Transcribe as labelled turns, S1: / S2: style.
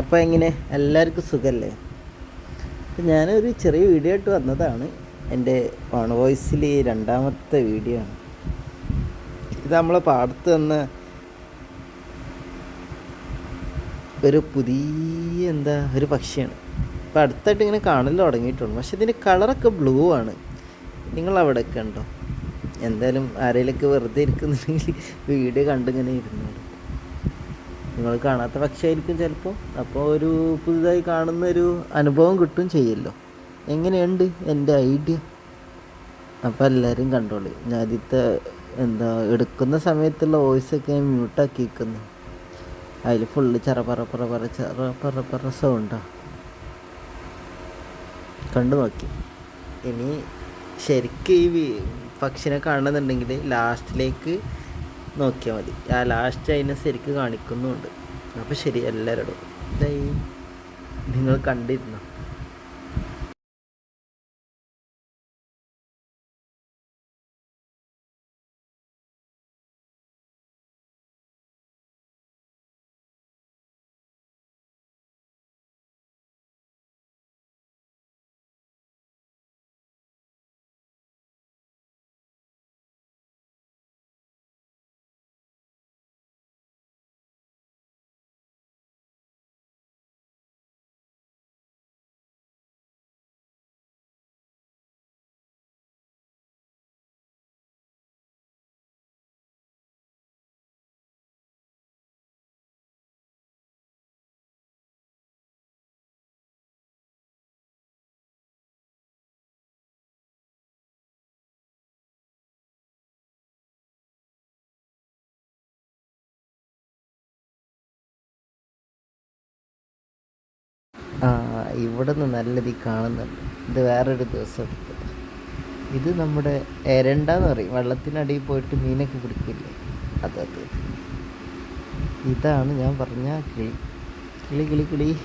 S1: അപ്പോൾ എങ്ങനെ? എല്ലാവർക്കും സുഖമല്ലേ ഞാനൊരു ചെറിയ വീഡിയോ ആയിട്ട് വന്നതാണ്. എന്റെ വൺ വോയിസിൽ രണ്ടാമത്തെ വീഡിയോ ആണ്. ഇത് നമ്മളെ പാടത്ത് വന്ന ഒരു പുതിയ എന്താ ഒരു പക്ഷിയാണ്. ഇപ്പം അടുത്തായിട്ട് ഇങ്ങനെ കാണൽ തുടങ്ങിയിട്ടുണ്ട്. പക്ഷെ ഇതിന്റെ കളറൊക്കെ ബ്ലൂ ആണ്. നിങ്ങൾ അവിടെയൊക്കെ ഉണ്ടോ? എന്തായാലും ആരെങ്കിലൊക്കെ വെറുതെ ഇരിക്കുന്നുണ്ടെങ്കിൽ വീഡിയോ കണ്ടിങ്ങനെ ഇരുന്നോളൂ. നിങ്ങൾ കാണാത്ത പക്ഷിയായിരിക്കും ചിലപ്പോൾ അപ്പോൾ ഒരു പുതുതായി കാണുന്ന ഒരു അനുഭവം കിട്ടും ചെയ്യല്ലോ. എങ്ങനെയുണ്ട് എന്റെ ഐഡിയ? അപ്പോൾ എല്ലാവരും കണ്ടോളൂ. ഞാൻ ആദ്യത്തെ എന്താ എടുക്കുന്ന സമയത്തുള്ള വോയിസൊക്കെ ഞാൻ മ്യൂട്ടാക്കി വെക്കുന്നു അതിൽ ഫുള്ള് ചെറ പറ പറ പറ ചറ പറ പറ സൗണ്ടാണ് കണ്ടു നോക്കി. ഇനി ശരിക്കും ഈ പക്ഷിനെ കാണുന്നുണ്ടെങ്കിൽ ലാസ്റ്റിലേക്ക് നോക്കിയാൽ മതി. ആ ലാസ്റ്റ് അതിനെ ശരിക്ക് കാണിക്കുന്നുമുണ്ട് അപ്പോൾ ശരി എല്ലാവരോടും ഇതായി നിങ്ങൾ കണ്ടിരുന്നോ? ആ ഇവിടെ നിന്ന് നല്ല രീതി കാണുന്നുണ്ട് ഇത് വേറൊരു ദിവസം എടുത്തത് ഇത് നമ്മുടെ എരണ്ടെന്ന് പറയും. വെള്ളത്തിനടിയിൽ പോയിട്ട് മീനൊക്കെ പിടിക്കില്ലേ? അത് അത്. ഇതാണ് ഞാൻ പറഞ്ഞ കിളി കിളി കിളി കിളി